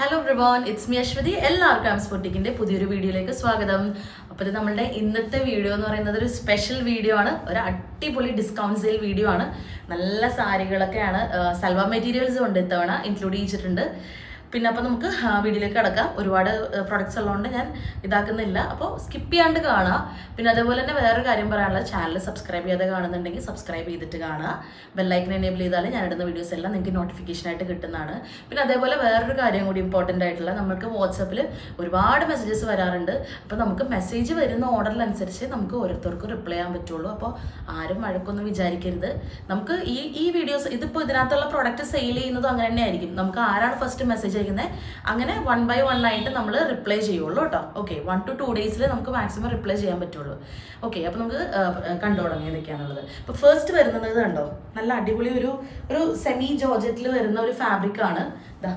Hello ബ്രിബോൺ it's me Aswathy എല്ലാവർക്കും am സ്പോട്ടിക്കിന്റെ പുതിയൊരു വീഡിയോയിലേക്ക് സ്വാഗതം. അപ്പോൾ ഇത് നമ്മളുടെ ഇന്നത്തെ വീഡിയോ എന്ന് പറയുന്നത് ഒരു സ്പെഷ്യൽ വീഡിയോ ആണ്. ഒരു അടിപൊളി ഡിസ്കൗണ്ട് സെയിൽ വീഡിയോ ആണ്. നല്ല സാരികളൊക്കെയാണ് സൽവ മെറ്റീരിയൽസും ഉണ്ട് ഇത്തവണ ഇൻക്ലൂഡ് ചെയ്തിട്ടുണ്ട്. പിന്നെ അപ്പോൾ നമുക്ക് വീഡിയോയിലേക്ക് കിടക്കാം. ഒരുപാട് പ്രൊഡക്ട്സ് ഉള്ളതുകൊണ്ട് ഞാൻ ഇതാക്കുന്നില്ല. അപ്പോൾ സ്കിപ്പ് ചെയ്യാണ്ട് കാണുക പിന്നെ അതേപോലെ തന്നെ വേറൊരു കാര്യം പറയാനുള്ളത് ചാനൽ സബ്സ്ക്രൈബ് ചെയ്യാതെ കാണുന്നുണ്ടെങ്കിൽ സബ്സ്ക്രൈബ് ചെയ്തിട്ട് കാണുക ബെല്ലൈക്കൻ എനേബിൾ ചെയ്താൽ ഞാൻ ഇടുന്ന വീഡിയോസ് എല്ലാം നിങ്ങൾക്ക് നോട്ടിഫിക്കേഷൻ ആയിട്ട് കിട്ടുന്നതാണ്. പിന്നെ അതേപോലെ വേറൊരു കാര്യം കൂടി ഇമ്പോർട്ടന്റ് ആയിട്ടുള്ള നമുക്ക് വാട്സപ്പിൽ ഒരുപാട് മെസ്സേജസ് വരാറുണ്ട്. അപ്പോൾ നമുക്ക് മെസ്സേജ് വരുന്ന ഓർഡറിനനുസരിച്ച് നമുക്ക് ഓരോരുത്തർക്കും റിപ്ലൈ ചെയ്യാൻ പറ്റുള്ളൂ. അപ്പോൾ ആരും വഴക്കൊന്നും വിചാരിക്കരുത്. നമുക്ക് ഈ ഈ വീഡിയോസ് ഇതിപ്പോൾ ഇതിനകത്തുള്ള പ്രോഡക്റ്റ് സെയിൽ ചെയ്യുന്നതും അങ്ങനെ തന്നെ ആയിരിക്കും നമുക്ക് ആരാണ് ഫസ്റ്റ് മെസ്സേജ് അയക്കുന്നത് അങ്ങനെ വൺ ബൈ വൺ ആയിട്ട് നമ്മൾ റിപ്ലൈ ചെയ്യുള്ളൂ കേട്ടോ. ഓക്കെ വൺ ടു ടു ഡേയ്സിൽ നമുക്ക് മാക്സിമം റിപ്ലൈ ചെയ്യാൻ പറ്റുള്ളൂ. ഓക്കെ അപ്പോൾ നമുക്ക് കണ്ടു തുടങ്ങി ഏതൊക്കെയാണുള്ളത്. അപ്പോൾ ഫസ്റ്റ് വരുന്നത് കണ്ടോ? നല്ല അടിപൊളി ഒരു ഒരു സെമി ജോർജറ്റിൽ വരുന്ന ഒരു ഫാബ്രിക്കാണ് ഇതാ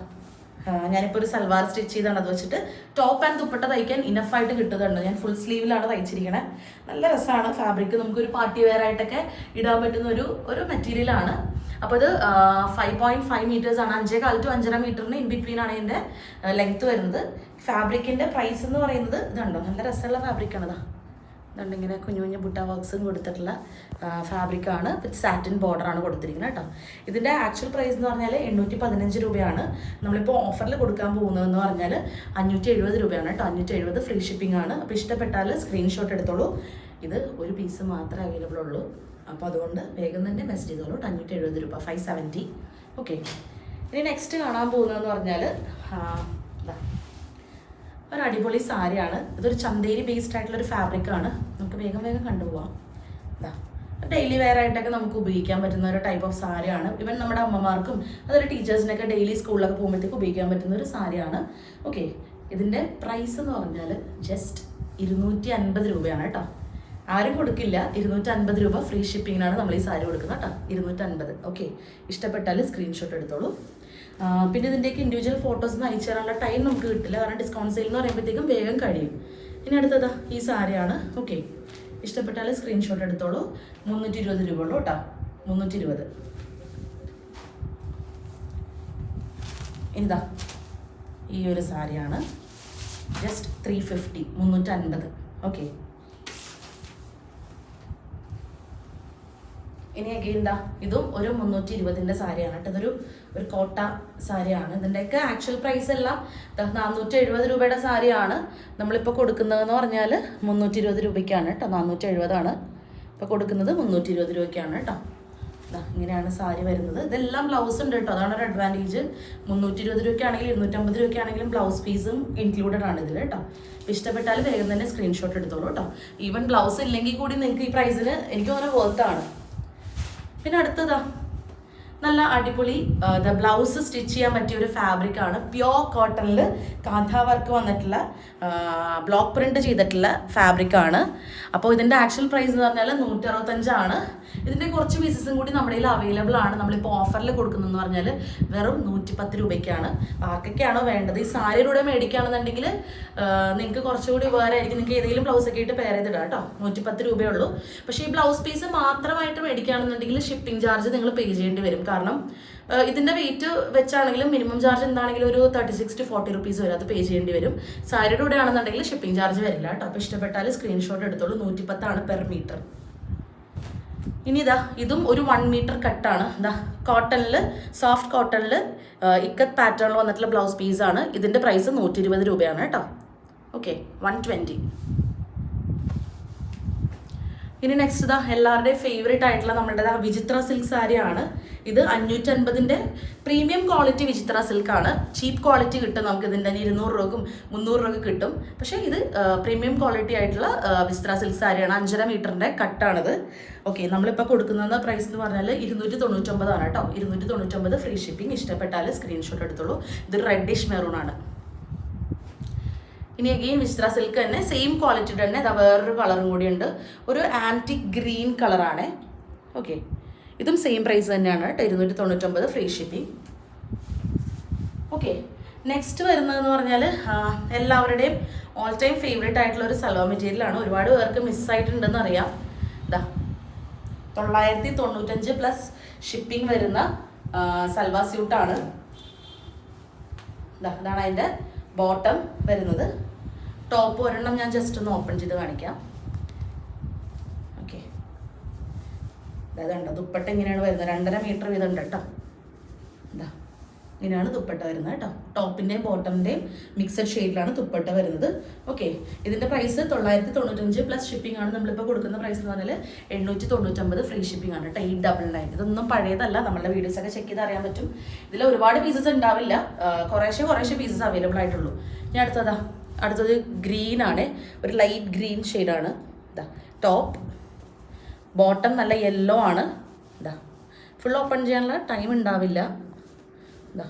ഞാനിപ്പോൾ ഒരു സൽവാർ സ്റ്റിച്ച് ചെയ്താണ്. അത് വെച്ചിട്ട് ടോപ്പ് ആൻഡ് ദുപ്പട്ട തയ്ക്കാൻ ഇനഫ് ആയിട്ട് കിട്ടുന്നുണ്ട്. ഞാൻ ഫുൾ സ്ലീവിലാണ് തയ്ച്ചിരിക്കണേ. നല്ല രസമാണ് ഫാബ്രിക് നമുക്ക് ഒരു പാർട്ടി വെയർ ആയിട്ടൊക്കെ ഇടാൻ പറ്റുന്ന ഒരു ഒരു മെറ്റീരിയലാണ് അപ്പോൾ ഇത് ഫൈവ് പോയിന്റ് ഫൈവ് മീറ്റേഴ്സ് ആണ്. അഞ്ചേ കാൽ ടു അഞ്ചര മീറ്ററിന് ഇൻ ബിറ്റ്വീൻ ആണ് ഇതിന്റെ ലെങ്ത് വരുന്നത്. ഫാബ്രിക്കിന്റെ പ്രൈസ് എന്ന് പറയുന്നത് ഇതുണ്ടോ? നല്ല രസമുള്ള ഫാബ്രിക്കാണ് ഇതാ. ഇങ്ങനെ കുഞ്ഞു കുഞ്ഞു ബുട്ട വർക്ക്സും കൊടുത്തിട്ടുള്ള ഫാബ്രിക്കാണ്. വിത്ത് സാറ്റിൻ ബോർഡറാണ് കൊടുത്തിരിക്കുന്നത് കേട്ടോ. ഇതിന്റെ ആക്ച്വൽ പ്രൈസ് എന്ന് പറഞ്ഞാൽ എണ്ണൂറ്റി പതിനഞ്ച് രൂപയാണ്. നമ്മളിപ്പോൾ ഓഫറിൽ കൊടുക്കാൻ പോകുന്നതെന്ന് പറഞ്ഞാൽ അഞ്ഞൂറ്റി എഴുപത് രൂപയാണ് കേട്ടോ. അഞ്ഞൂറ്റി എഴുപത് ഫ്രീ ഷിപ്പിംഗ് ആണ്. അപ്പോൾ ഇഷ്ടപ്പെട്ടാൽ സ്ക്രീൻഷോട്ട് എടുത്തോളൂ. ഇത് ഒരു പീസ് മാത്രമേ അവൈലബിൾ ഉള്ളൂ. അപ്പോൾ അതുകൊണ്ട് വേഗം തന്നെ മെസ്സേജ് ചെയ്തോളൂ. അഞ്ഞൂറ്റി എഴുപത് രൂപ ഫൈവ് സെവന്റി. ഓക്കെ. ഇനി നെക്സ്റ്റ് കാണാൻ പോകുന്നതെന്ന് പറഞ്ഞാൽ ഒരു അടിപൊളി സാരിയാണ്. ഇതൊരു ചന്തേരി ബേസ്ഡ് ആയിട്ടുള്ള ഒരു ഫാബ്രിക് ആണ്. നമുക്ക് വേഗം വേഗം കണ്ടുപോവാം. ഡെയിലി വെയർ ആയിട്ടൊക്കെ നമുക്ക് ഉപയോഗിക്കാൻ പറ്റുന്ന ഒരു ടൈപ്പ് ഓഫ് സാരിയാണ്. ഇവൻ നമ്മുടെ അമ്മമാർക്കും അതുപോലെ ടീച്ചേഴ്സിനൊക്കെ ഡെയിലി സ്കൂളിലൊക്കെ പോകുമ്പോഴത്തേക്ക് ഉപയോഗിക്കാൻ പറ്റുന്ന ഒരു സാരിയാണ്. ഓക്കെ ഇതിന്റെ പ്രൈസ് എന്ന് പറഞ്ഞാൽ ജസ്റ്റ് ഇരുന്നൂറ്റി അൻപത് രൂപയാണ് കേട്ടോ. ആരും കൊടുക്കില്ല. ഇരുന്നൂറ്റി അൻപത് രൂപ ഫ്രീ ഷിപ്പിങ്ങിനാണ് നമ്മൾ ഈ സാരി കൊടുക്കുന്നത് കേട്ടോ. ഇരുന്നൂറ്റി അൻപത് ഓക്കെ ഇഷ്ടപ്പെട്ടാൽ സ്ക്രീൻഷോട്ട് എടുത്തോളൂ. പിന്നെ ഇതിന്റെയൊക്കെ ഇൻഡിവിജ്വൽ ഫോട്ടോസ് ഒന്നും അയച്ചു തരാനുള്ള ടൈം നമുക്ക് കിട്ടില്ല. കാരണം ഡിസ്കൗണ്ട് സെയിൽ എന്ന് പറയുമ്പോഴത്തേക്കും വേഗം കഴിയും. ഇനി അടുത്തതാ ഈ സാരിയാണ്. ഓക്കെ ഇഷ്ടപ്പെട്ടാൽ സ്ക്രീൻഷോട്ട് എടുത്തോളൂ. മുന്നൂറ്റി ഇരുപത് രൂപ ഉള്ളൂ കേട്ടോ. മുന്നൂറ്റി ഇരുപത് ഇനിതാ ഈ ഒരു സാരിയാണ്. ജസ്റ്റ് ത്രീ ഫിഫ്റ്റി മുന്നൂറ്റി അൻപത് ഓക്കെ ഇനി അഗെയിൻ ദാ ഇതും ഒരു മുന്നൂറ്റി ഇരുപതിന്റെ സാരിയാണ് കേട്ടോ. ഇതൊരു ഒരു കോട്ട സാരിയാണ്. ഇതിന്റെയൊക്കെ ആക്ച്വൽ പ്രൈസ് എല്ലാം നാനൂറ്റി എഴുപത് രൂപയുടെ സാരിയാണ്. നമ്മളിപ്പോൾ കൊടുക്കുന്നതെന്ന് പറഞ്ഞാൽ മുന്നൂറ്റി ഇരുപത് രൂപയ്ക്കാണ് കേട്ടോ. നാനൂറ്റി എഴുപതാണ് ഇപ്പോൾ കൊടുക്കുന്നത് മുന്നൂറ്റി ഇരുപത് രൂപയ്ക്കാണ് കേട്ടോ. ഇങ്ങനെയാണ് സാരി വരുന്നത്. ഇതെല്ലാം ബ്ലൗസ് ഉണ്ട് കേട്ടോ. അതാണ് ഒരു അഡ്വാന്റേജ് മുന്നൂറ്റി ഇരുപത് രൂപയ്ക്കാണെങ്കിലും ഇരുന്നൂറ്റമ്പത് രൂപയ്ക്കാണെങ്കിലും ബ്ലൗസ് പീസും ഇൻക്ലൂഡഡ് ആണ് ഇതിൽ കേട്ടോ. ഇഷ്ടപ്പെട്ടാൽ വേഗം തന്നെ സ്ക്രീൻഷോട്ട് എടുത്തോളൂ കേട്ടോ. ഈവൻ ബ്ലൗസ് ഇല്ലെങ്കിൽ കൂടി നിങ്ങൾക്ക് ഈ പ്രൈസിന് എനിക്ക് തോന്നുന്നത് വർത്താണ് പിന്നെ അടുത്തതാ. നല്ല അടിപൊളി ബ്ലൗസ് സ്റ്റിച്ച് ചെയ്യാൻ പറ്റിയ ഒരു ഫാബ്രിക് ആണ്. പ്യോർ കോട്ടണിൽ കാന്ത വർക്ക് വന്നിട്ടുള്ള ബ്ലോക്ക് പ്രിന്റ് ചെയ്തിട്ടുള്ള ഫാബ്രിക് ആണ്. അപ്പോൾ ഇതിന്റെ ആക്ച്വൽ പ്രൈസ് എന്ന് പറഞ്ഞാൽ നൂറ്റി അറുപത്തഞ്ചാണ് ഇതിന്റെ കുറച്ച് പീസസും കൂടി നമ്മുടെ കയ്യിൽ അവൈലബിൾ ആണ്. നമ്മളിപ്പോൾ ഓഫറിൽ കൊടുക്കുന്നതെന്ന് പറഞ്ഞാൽ വെറും നൂറ്റി പത്ത് രൂപയ്ക്കാണ്. ആർക്കൊക്കെയാണോ വേണ്ടത്? ഈ സാരിയുടെ മേടിക്കുകയാണെന്നുണ്ടെങ്കിൽ നിങ്ങൾക്ക് കുറച്ചുകൂടി ആയിരിക്കും നിങ്ങൾക്ക് ഏതെങ്കിലും ബ്ലൗസ് ഒക്കെ ഇട്ട് പേര് ചെയ്തിടാം കേട്ടോ. നൂറ്റി പത്ത് രൂപയേ ഉള്ളൂ. പക്ഷേ ഈ ബ്ലൗസ് പീസ് മാത്രമായിട്ട് മേടിക്കുകയാണെന്നുണ്ടെങ്കിൽ ഷിപ്പിംഗ് ചാർജ് നിങ്ങൾ പേ ചെയ്യേണ്ടി വരും. കാരണം ഇതിന്റെ വെയിറ്റ് വെച്ചാണെങ്കിലും മിനിമം ചാർജ് എന്താണെങ്കിലും ഒരു thirty six to forty rupees വരെ അത് പേ ചെയ്യേണ്ടി വരും. സാരിയുടെ കൂടെ ആണെന്നുണ്ടെങ്കിൽ ഷിപ്പിംഗ് ചാർജ് വരില്ല കേട്ടോ. അപ്പോൾ ഇഷ്ടപ്പെട്ടാൽ സ്ക്രീൻഷോട്ട് എടുത്തോളൂ. നൂറ്റിപ്പത്താണ് പെർ മീറ്റർ ഇനി ഇതാ ഇതും ഒരു വൺ മീറ്റർ കട്ടാണ് ഇതാ കോട്ടണിൽ സോഫ്റ്റ് കോട്ടണിൽ ഇക്കത്ത് പാറ്റേണിൽ വന്നിട്ടുള്ള ബ്ലൗസ് പീസാണ് ഇതിന്റെ പ്രൈസ് നൂറ്റി ഇരുപത് രൂപയാണ് കേട്ടോ. ഓക്കെ വൺ ട്വന്റി ഇനി നെക്സ്റ്റ് ഇതാ എല്ലാവരുടെയും ഫേവറേറ്റ് ആയിട്ടുള്ള നമ്മുടെ വിചിത്ര സിൽക്ക് സാരിയാണ്. ഇത് അഞ്ഞൂറ്റൻപതിന്റെ പ്രീമിയം ക്വാളിറ്റി വിചിത്ര സിൽക്കാണ് ചീപ്പ് ക്വാളിറ്റി കിട്ടും നമുക്ക് ഇതിന്റെ തന്നെ ഇരുന്നൂറ് രൂപക്കും മുന്നൂറ് രൂപ കിട്ടും. പക്ഷേ ഇത് പ്രീമിയം ക്വാളിറ്റി ആയിട്ടുള്ള വിചിത്ര സിൽക്ക് സാരിയാണ്. അഞ്ചര മീറ്ററിന്റെ കട്ടാണിത് ഓക്കെ നമ്മളിപ്പോൾ കൊടുക്കുന്ന പ്രൈസ് എന്ന് പറഞ്ഞാൽ ഇരുന്നൂറ്റി തൊണ്ണൂറ്റൊമ്പതാണ് കേട്ടോ. ഇരുന്നൂറ്റി തൊണ്ണൂറ്റൊമ്പത് ഫ്രീ ഷിപ്പിംഗ് ഇഷ്ടപ്പെട്ടാൽ സ്ക്രീൻഷോട്ട് എടുത്തോളൂ. ഇത് റെഡിഷ് മെറൂൺ ആണ്. ഇനി അഗെയിൻ വിസ്ത്ര സിൽക്ക് തന്നെ സെയിം ക്വാളിറ്റിയുടെ തന്നെ ഇതാ വേറൊരു കളറും കൂടി ഉണ്ട്. ഒരു ആന്റിക് ഗ്രീൻ കളറാണ് ഓക്കെ ഇതും സെയിം പ്രൈസ് തന്നെയാണ് കേട്ടോ. ഇരുന്നൂറ്റി തൊണ്ണൂറ്റൊമ്പത് ഫ്രീ ഷിപ്പിംഗ് ഓക്കെ നെക്സ്റ്റ് വരുന്നതെന്ന് പറഞ്ഞാൽ എല്ലാവരുടെയും ഓൾ ടൈം ഫേവറേറ്റ് ആയിട്ടുള്ള ഒരു സലോ മെറ്റീരിയലാണ് ഒരുപാട് പേർക്ക് മിസ്സായിട്ടുണ്ടെന്ന് അറിയാം. ഇതാ തൊള്ളായിരത്തി തൊണ്ണൂറ്റഞ്ച് പ്ലസ് ഷിപ്പിംഗ് വരുന്ന സൽവാ സ്യൂട്ടാണ് ഇതാ ഇതാണ് അതിന്റെ ബോട്ടം വരുന്നത്. ടോപ്പ് ഒരെണ്ണം ഞാൻ ജസ്റ്റ് ഒന്ന് ഓപ്പൺ ചെയ്ത് കാണിക്കാം. ഓക്കെ അതായത് ദുപ്പട്ട ഇങ്ങനെയാണ് വരുന്നത്. രണ്ടര മീറ്റർ വീതം ഉണ്ട് കേട്ടോ. ഇങ്ങനെയാണ് ദുപ്പട്ട വരുന്നത് കേട്ടോ. ടോപ്പിന്റെയും ബോട്ടമിന്റെയും മിക്സഡ് ഷെയ്ഡിലാണ് ദുപ്പട്ട വരുന്നത്. ഓക്കെ ഇതിന്റെ പ്രൈസ് തൊള്ളായിരത്തി തൊണ്ണൂറ്റഞ്ച് പ്ലസ് ഷിപ്പിംഗ് ആണ് നമ്മളിപ്പോൾ കൊടുക്കുന്ന പ്രൈസ് എന്ന് പറഞ്ഞാൽ എണ്ണൂറ്റി തൊണ്ണൂറ്റമ്പത് ഫ്രീ ഷിപ്പിംഗ് ആണ് കേട്ടോ. എയ്റ്റ് ഡബിൾ നയൻ ഇതൊന്നും പഴയതല്ല. നമ്മുടെ വീഡിയോസ് ഒക്കെ ചെക്ക് ചെയ്ത് അറിയാൻ പറ്റും. ഇതിൽ ഒരുപാട് പീസസ് ഉണ്ടാവില്ല. കുറേശ്ശെ കുറേശ്ശെ പീസസ് അവൈലബിൾ ആയിട്ടുള്ളൂ. ഞാൻ അടുത്തതാ. അടുത്തത് ഗ്രീൻ ആണ്. ഒരു ലൈറ്റ് ഗ്രീൻ ഷെയ്ഡാണ് ഇതാ ടോപ്പ് ബോട്ടം നല്ല യെല്ലോ ആണ്. ഇതാ ഫുൾ ഓപ്പൺ ചെയ്യാനുള്ള ടൈം ഉണ്ടാവില്ല.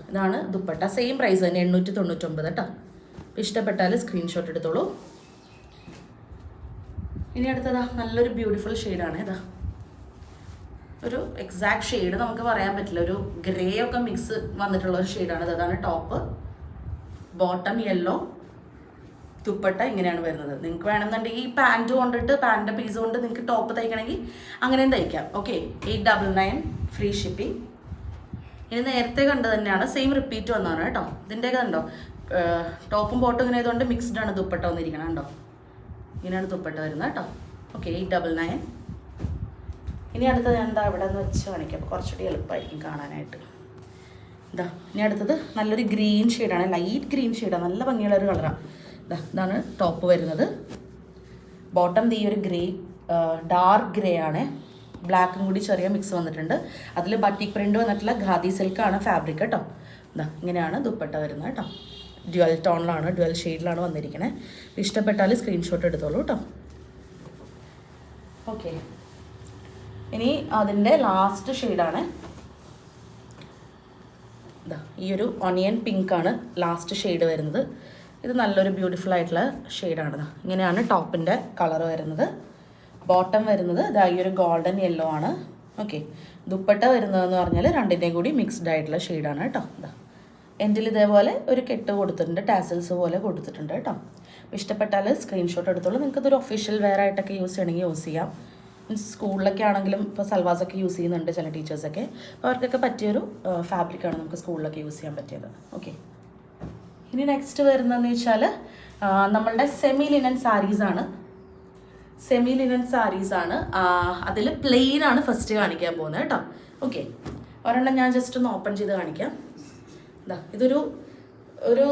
ഇതാണ് ദുപ്പട്ട. സെയിം പ്രൈസ് തന്നെ എണ്ണൂറ്റി തൊണ്ണൂറ്റൊമ്പത് കേട്ടോ ഇഷ്ടപ്പെട്ടാൽ സ്ക്രീൻഷോട്ട് എടുത്തോളൂ. ഇനി അടുത്തതാ നല്ലൊരു ബ്യൂട്ടിഫുൾ ഷെയ്ഡാണ് ഇതാ. ഒരു എക്സാക്ട് ഷെയ്ഡ് നമുക്ക് പറയാൻ പറ്റില്ല. ഒരു ഗ്രേ ഒക്കെ മിക്സ് വന്നിട്ടുള്ള ഒരു ഷെയ്ഡാണ് അതാണ് ടോപ്പ് ബോട്ടം യെല്ലോ ദുപ്പട്ട ഇങ്ങനെയാണ് വരുന്നത്. നിങ്ങൾക്ക് വേണമെന്നുണ്ടെങ്കിൽ ഈ പാന്റ് കൊണ്ടിട്ട് പാന്റിന്റെ പീസ് കൊണ്ട് നിങ്ങൾക്ക് ടോപ്പ് തയ്ക്കണമെങ്കിൽ അങ്ങനെയും തയ്ക്കാം. Okay eight double nine free shipping ഇനി നേരത്തെ കണ്ടത് തന്നെയാണ്. സെയിം റിപ്പീറ്റ് വന്നതാണ് കേട്ടോ. ഇതിന്റെയൊക്കെ കണ്ടോ? ടോപ്പും ബോട്ടും ഇങ്ങനെ ആയതുകൊണ്ട് മിക്സ്ഡ് ആണ് ദുപ്പട്ട വന്നിരിക്കണം കേട്ടോ ഇങ്ങനെയാണ് ദുപ്പട്ട വരുന്നത് കേട്ടോ. ഓക്കെ എയ്റ്റ് ഡബിൾ നയൻ ഇനി അടുത്തത് എന്താ ഇവിടെ നിന്ന് വെച്ച് കാണിക്കാം. അപ്പോൾ കുറച്ചുകൂടി എളുപ്പമായിരിക്കും കാണാനായിട്ട്. ഇതാ ഇനി അടുത്തത് നല്ലൊരു ഗ്രീൻ ഷെയ്ഡാണ് ലൈറ്റ് ഗ്രീൻ ഷെയ്ഡാണ് നല്ല ഭംഗിയുള്ള ഒരു കളറാണ് ഇതാ ഇതാണ് ടോപ്പ് വരുന്നത്. ബോട്ടം ഈ ഒരു ഗ്രേ ഡാർക്ക് ഗ്രേ ആണ്. ബ്ലാക്കും കൂടി ചെറിയ മിക്സ് വന്നിട്ടുണ്ട്. അതിൽ ബട്ടിക് പ്രിന്റ് വന്നിട്ടുള്ള ഖാദി സിൽക്കാണ് ഫാബ്രിക് കേട്ടോ. ഇതാ ഇങ്ങനെയാണ് ദുപ്പട്ട വരുന്നത് കേട്ടോ. ഡ്യുവൽ ടോണിലാണ് ഡ്യുവൽ ഷെയ്ഡിലാണ് വന്നിരിക്കുന്നത് ഇഷ്ടപ്പെട്ടാൽ സ്ക്രീൻഷോട്ട് എടുത്തോളൂ കേട്ടോ. ഓക്കെ. ഇനി അതിന്റെ ലാസ്റ്റ് ഷെയ്ഡാണ് ഇതാ ഈ ഒരു ഒണിയൻ പിങ്കാണ് ലാസ്റ്റ് ഷെയ്ഡ് വരുന്നത്. ഇത് നല്ലൊരു ബ്യൂട്ടിഫുൾ ആയിട്ടുള്ള ഷെയ്ഡാണ് ഇങ്ങനെയാണ് ടോപ്പിന്റെ കളർ വരുന്നത്. ബോട്ടം വരുന്നത് ഇതാ ഈ ഒരു ഗോൾഡൻ യെല്ലോ ആണ്. ഓക്കെ. ദുപ്പട്ട വരുന്നതെന്ന് പറഞ്ഞാൽ രണ്ടിന്റെയും കൂടി മിക്സ്ഡ് ആയിട്ടുള്ള ഷെയ്ഡാണ് കേട്ടോ. ഇതാ എൻഡിൽ ഇതേപോലെ ഒരു കെട്ട് കൊടുത്തിട്ടുണ്ട് ടാസൽസ് പോലെ കൊടുത്തിട്ടുണ്ട് കേട്ടോ. ഇഷ്ടപ്പെട്ടാൽ സ്ക്രീൻഷോട്ട് എടുത്തോളൂ. നിങ്ങൾക്ക് ഇതൊരു ഒഫീഷ്യൽ വെയർ ആയിട്ടൊക്കെ യൂസ് ചെയ്യണമെങ്കിൽ യൂസ് ചെയ്യാം. മീൻസ് സ്കൂളിലൊക്കെ ആണെങ്കിലും ഇപ്പോൾ സൽവാസൊക്കെ യൂസ് ചെയ്യുന്നുണ്ട് ചില ടീച്ചേഴ്സൊക്കെ അപ്പോൾ അവർക്കൊക്കെ പറ്റിയൊരു ഫാബ്രിക്കാണ് നമുക്ക് സ്കൂളിലൊക്കെ യൂസ് ചെയ്യാൻ പറ്റിയത്. ഓക്കെ. ഇനി നെക്സ്റ്റ് വരുന്നതെന്ന് വെച്ചാൽ നമ്മളുടെ സെമി ലിനൻ സാരീസാണ് സെമി ലിനൻ സാരീസ് ആണ് അതിൽ പ്ലെയിൻ ആണ് ഫസ്റ്റ് കാണിക്കാൻ പോകുന്നത് കേട്ടോ. ഓക്കെ ഒരെണ്ണം ഞാൻ ജസ്റ്റ് ഒന്ന് ഓപ്പൺ ചെയ്ത് കാണിക്കാം. ഇതാ ഇതൊരു ഒരു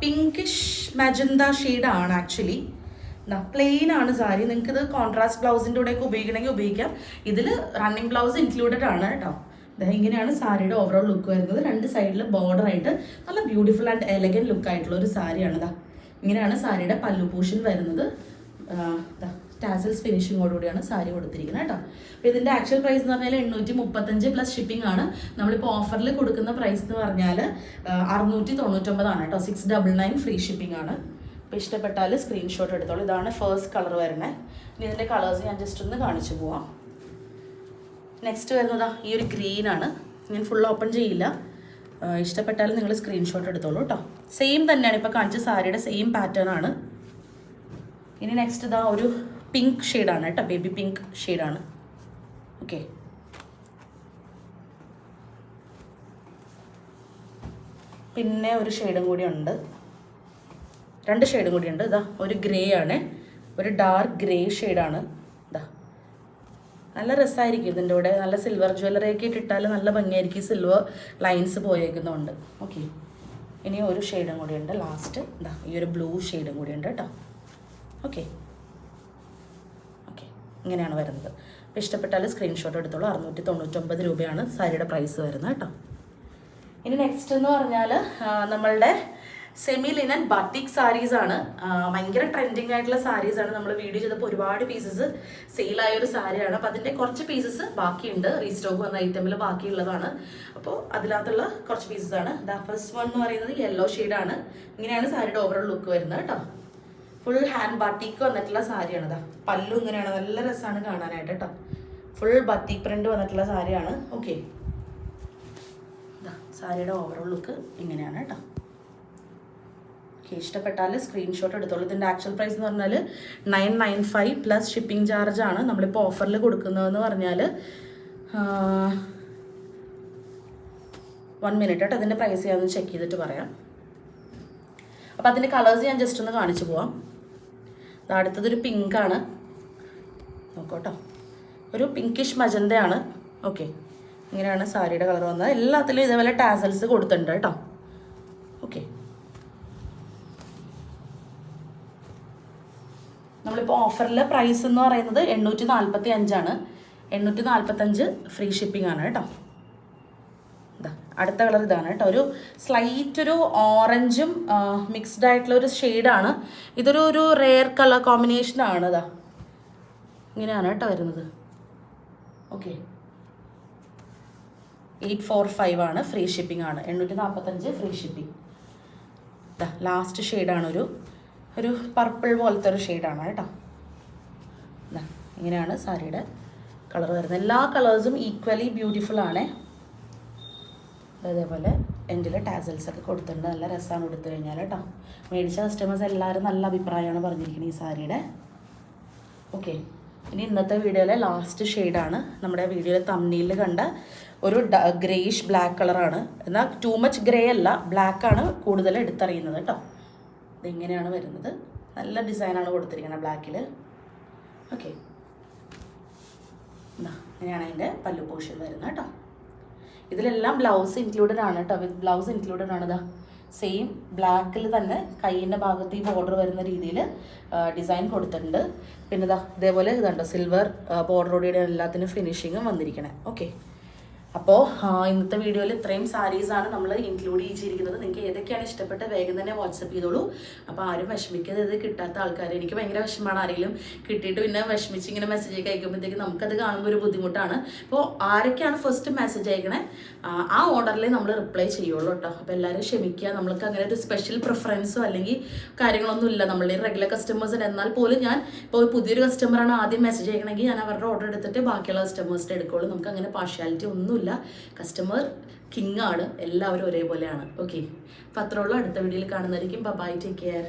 പിങ്കിഷ് മജന്ത ഷെയ്ഡാണ് ആക്ച്വലി പ്ലെയിൻ ആണ് സാരി. നിങ്ങൾക്ക് ഇത് കോൺട്രാസ്റ്റ് ബ്ലൗസിന്റെ കൂടെയൊക്കെ ഉപയോഗിക്കണമെങ്കിൽ ഉപയോഗിക്കാം. ഇതിൽ റണ്ണിങ് ബ്ലൗസ് ഇൻക്ലൂഡഡ് ആണ് കേട്ടോ. ഇങ്ങനെയാണ് സാരിയുടെ ഓവറോൾ ലുക്ക് വരുന്നത്. രണ്ട് സൈഡിൽ ബോർഡർ ആയിട്ട് നല്ല ബ്യൂട്ടിഫുൾ ആൻഡ് എലഗൻ ലുക്ക് ആയിട്ടുള്ള ഒരു സാരിയാണ് ഇതാ ഇങ്ങനെയാണ് സാരിയുടെ പല്ലു പോഷൻ വരുന്നത്. ടാസൽസ് ഫിനിഷിങ്ങോടുകൂടിയാണ് സാരി കൊടുത്തിരിക്കുന്നത് കേട്ടോ. അപ്പോൾ ഇതിന്റെ ആക്ച്വൽ പ്രൈസ് എന്ന് പറഞ്ഞാൽ എണ്ണൂറ്റി മുപ്പത്തഞ്ച് പ്ലസ് ഷിപ്പിംഗ് ആണ്. നമ്മളിപ്പോൾ ഓഫറിൽ കൊടുക്കുന്ന പ്രൈസ് എന്ന് പറഞ്ഞാൽ അറുന്നൂറ്റി തൊണ്ണൂറ്റൊമ്പതാണ് കേട്ടോ. Six double nine free shipping ആണ്. അപ്പോൾ ഇഷ്ടപ്പെട്ടാൽ സ്ക്രീൻഷോട്ട് എടുത്തോളൂ. ഇതാണ് ഫേസ്റ്റ് കളർ വരുന്നത് ഇനി ഇതിന്റെ കളേഴ്സ് ഞാൻ ജസ്റ്റ് ഒന്ന് കാണിച്ചു പോവാം. നെക്സ്റ്റ് വരുന്നതാ ഈ ഒരു ഗ്രീൻ ആണ്. ഞാൻ ഫുൾ ഓപ്പൺ ചെയ്യില്ല. ഇഷ്ടപ്പെട്ടാൽ നിങ്ങൾ സ്ക്രീൻഷോട്ട് എടുത്തോളൂ കേട്ടോ. സെയിം തന്നെയാണ് ഇപ്പോൾ കാണിച്ച സാരിയുടെ സെയിം പാറ്റേൺ ആണ്. ഇനി നെക്സ്റ്റ് ഇതാ ഒരു പിങ്ക് ഷെയ്ഡാണ് കേട്ടോ ബേബി പിങ്ക് ഷെയ്ഡാണ് ഓക്കെ പിന്നെ ഒരു ഷെയ്ഡും കൂടി ഉണ്ട്. രണ്ട് ഷെയ്ഡും കൂടി ഉണ്ട്. ഇതാ ഒരു ഗ്രേ ആണ്. ഒരു ഡാർക്ക് ഗ്രേ ഷെയ്ഡാണ് ഇതാ. നല്ല രസമായിരിക്കും ഇതിന്റെ കൂടെ. നല്ല സിൽവർ ജ്വല്ലറി ഒക്കെ ഇട്ടിട്ടാൽ നല്ല ഭംഗിയായിരിക്കും സിൽവർ ലൈൻസ് പോയേക്കുന്നുണ്ട്. ഓക്കെ ഇനി ഒരു ഷെയ്ഡും കൂടി ഉണ്ട്. ലാസ്റ്റ് ഇതാ ഈ ഒരു ബ്ലൂ ഷെയ്ഡും കൂടി ഉണ്ട് കേട്ടോ. ഓക്കെ ഓക്കെ ഇങ്ങനെയാണ് വരുന്നത്. അപ്പോൾ ഇഷ്ടപ്പെട്ടാൽ സ്ക്രീൻഷോട്ട് എടുത്തോളൂ. അറുന്നൂറ്റി തൊണ്ണൂറ്റൊമ്പത് രൂപയാണ് സാരിയുടെ പ്രൈസ് വരുന്നത് കേട്ടോ. ഇനി നെക്സ്റ്റ് എന്ന് പറഞ്ഞാൽ നമ്മളുടെ സെമി ലിനൻ ബട്ടിക് സാരീസ് ആണ്. ഭയങ്കര ട്രെൻഡിങ് ആയിട്ടുള്ള സാരീസ് ആണ്. നമ്മൾ വീഡിയോ ചെയ്തപ്പോൾ ഒരുപാട് പീസസ് സെയിലായ ഒരു സാരിയാണ് അപ്പോൾ അതിന്റെ കുറച്ച് പീസസ് ബാക്കിയുണ്ട്. റീസ്റ്റോക്ക് വന്ന ഐറ്റമിൽ ബാക്കിയുള്ളതാണ്. അപ്പോൾ അതിനകത്തുള്ള കുറച്ച് പീസസ് ആണ്. ദ ഫസ്റ്റ് വൺ എന്ന് പറയുന്നത് യെല്ലോ ആണ്. ഇങ്ങനെയാണ് സാരിയുടെ ഓവറോൾ ലുക്ക് വരുന്നത് കേട്ടോ. ഫുൾ ഹാൻഡ് ബട്ടിക്ക് വന്നിട്ടുള്ള സാരിയാണ് ഇതാ പല്ലും ഇങ്ങനെയാണ്. നല്ല രസമാണ് കാണാനായിട്ട് കേട്ടോ ഫുൾ ബത്തിക് പ്രിന്റ് വന്നിട്ടുള്ള സാരിയാണ്. ഓക്കെ സാരിയുടെ ഓവറോൾ ലുക്ക് ഇങ്ങനെയാണ് കേട്ടോ ഇഷ്ടപ്പെട്ടാൽ സ്ക്രീൻഷോട്ട് എടുത്തോളൂ. ഇതിന്റെ ആക്ച്വൽ പ്രൈസ് എന്ന് പറഞ്ഞാൽ nine nine five plus shipping charge ആണ്. നമ്മളിപ്പോൾ ഓഫറിൽ കൊടുക്കുന്നതെന്ന് പറഞ്ഞാൽ വൺ മിനിറ്റ് കേട്ടോ അതിന്റെ പ്രൈസ് ഞാൻ ചെക്ക് ചെയ്തിട്ട് പറയാം. അപ്പോൾ അതിന്റെ കളേഴ്സ് ഞാൻ ജസ്റ്റ് ഒന്ന് കാണിച്ചു പോവാം. അടുത്തതൊരു പിങ്കാണ്. നോക്കോട്ടോ. ഒരു പിങ്കിഷ് മജന്തയാണ് ഓക്കെ ഇങ്ങനെയാണ് സാരിയുടെ കളർ വന്നത്. എല്ലാത്തിലും ഇതേപോലെ ടാസൽസ് കൊടുത്തിട്ടുണ്ട് കേട്ടോ. ഓക്കെ നമ്മളിപ്പോൾ ഓഫറിൽ പ്രൈസ് എന്ന് പറയുന്നത് എണ്ണൂറ്റി നാൽപ്പത്തി അഞ്ചാണ് എണ്ണൂറ്റി നാൽപ്പത്തഞ്ച് ഫ്രീ ഷിപ്പിംഗ് ആണ് കേട്ടോ. അടുത്ത കളർ ഇതാണ് കേട്ടോ. ഒരു സ്ലൈറ്റ് ഒരു ഓറഞ്ചും മിക്സ്ഡ് ആയിട്ടുള്ള ഒരു ഷെയ്ഡാണ് ഇതൊരു ഒരു റെയർ കളർ കോമ്പിനേഷനാണ് ഇതാ. ഇങ്ങനെയാണ് കേട്ടോ വരുന്നത്. ഓക്കെ എയ്റ്റ് ഫോർ ഫൈവ് ആണ് ഫ്രീ ഷിപ്പിംഗ് ആണ്. എണ്ണൂറ്റി നാൽപ്പത്തഞ്ച് ഫ്രീ ഷിപ്പിംഗ് ലാസ്റ്റ് ഷെയ്ഡാണ് ഒരു. ഒരു പർപ്പിൾ പോലത്തെ ഒരു ഷെയ്ഡാണ് കേട്ടോ. ഇങ്ങനെയാണ് സാരിയുടെ കളർ വരുന്നത്. എല്ലാ കളേഴ്സും ഈക്വലി ബ്യൂട്ടിഫുൾ ആണ്. അതേപോലെ എന്റെ ടാസൽസ് ഒക്കെ കൊടുത്തിട്ടുണ്ട്. നല്ല രസമാണ് കൊടുത്തു കഴിഞ്ഞാൽ കേട്ടോ. മേടിച്ച കസ്റ്റമേഴ്സ് എല്ലാവരും നല്ല അഭിപ്രായമാണ് പറഞ്ഞിരിക്കുന്നത് ഈ സാരിയുടെ. ഓക്കെ ഇനി ഇന്നത്തെ വീഡിയോയിലെ ലാസ്റ്റ് ഷെയ്ഡാണ് നമ്മുടെ വീഡിയോയിലെ തമ്മിയിൽ കണ്ട ഒരു ഗ്രേയിഷ് ബ്ലാക്ക് കളറാണ് എന്നാൽ ടു മച്ച് ഗ്രേ അല്ല ബ്ലാക്കാണ് കൂടുതൽ എടുത്തറിയുന്നത് കേട്ടോ. ഇതിങ്ങനെയാണ് വരുന്നത്. നല്ല ഡിസൈനാണ് കൊടുത്തിരിക്കുന്നത് ബ്ലാക്കിൽ ഓക്കെ ഇങ്ങനെയാണ് അതിന്റെ പല്ലു പോഷൻ വരുന്നത് കേട്ടോ. ഇതിലെല്ലാം ബ്ലൗസ് ഇൻക്ലൂഡഡ് ആണ് കേട്ടോ. ബ്ലൗസ് ഇൻക്ലൂഡഡ് ആണ് ഇതാ. സെയിം ബ്ലാക്കിൽ തന്നെ കൈയിന്റെ ഭാഗത്ത് ഈ ബോർഡർ വരുന്ന രീതിയിൽ ഡിസൈൻ കൊടുത്തിട്ടുണ്ട്. പിന്നെ ഇതാ ഇതേപോലെ ഇതുണ്ട് സിൽവർ ബോർഡറോടെ എല്ലാത്തിനും ഫിനിഷിങ്ങും വന്നിരിക്കണേ. ഓക്കെ അപ്പോൾ ഇന്നത്തെ വീഡിയോയിൽ ഇത്രയും ആണ് നമ്മൾ ഇൻക്ലൂഡ് ചെയ്തിരിക്കുന്നത്. നിങ്ങൾക്ക് ഏതൊക്കെയാണ് ഇഷ്ടപ്പെട്ട വേഗം തന്നെ വാട്സപ്പ് ചെയ്തോളൂ. അപ്പോൾ ആരും വിഷമിക്കാതെ ഇത് കിട്ടാത്ത ആൾക്കാർ എനിക്ക് ഭയങ്കര വിഷമമാണ് ആരെങ്കിലും കിട്ടിയിട്ട് പിന്നെ വിഷമിച്ച് ഇങ്ങനെ മെസ്സേജ് ഒക്കെ അയക്കുമ്പോഴത്തേക്ക് നമുക്കത് കാണുമ്പോൾ ഒരു ബുദ്ധിമുട്ടാണ്. അപ്പോൾ ആരൊക്കെയാണ് ഫസ്റ്റ് മെസ്സേജ് അയക്കണേ? ആ, ഓർഡറിൽ നമ്മൾ റിപ്ലൈ ചെയ്യുള്ളൂ കേട്ടോ. അപ്പോൾ എല്ലാവരും ക്ഷമിക്കുക. നമ്മൾക്ക് അങ്ങനെ ഒരു സ്പെഷ്യൽ പ്രിഫറൻസോ അല്ലെങ്കിൽ കാര്യങ്ങളൊന്നും ഇല്ല. നമ്മളുടെ റെഗുലർ കസ്റ്റമേഴ്സിന് എന്നാൽ പോലും ഞാൻ ഇപ്പോൾ പുതിയൊരു കസ്റ്റമറാണ് ആദ്യം മെസ്സേജ് അയക്കണമെങ്കിൽ ഞാൻ അവരുടെ ഓർഡർ എടുത്തിട്ട് ബാക്കിയുള്ള കസ്റ്റമേഴ്സിന്റെ എടുക്കുള്ളൂ. നമുക്ക് അങ്ങനെ പാർഷ്യാലിറ്റി ഒന്നുമില്ല. കസ്റ്റമർ കിങ് ആണ്. എല്ലാവരും ഒരേപോലെയാണ്. ഓക്കെ അപ്പോൾ അത്രയുള്ള അടുത്ത വീഡിയോയിൽ കാണുന്നതായിരിക്കും. Bye take care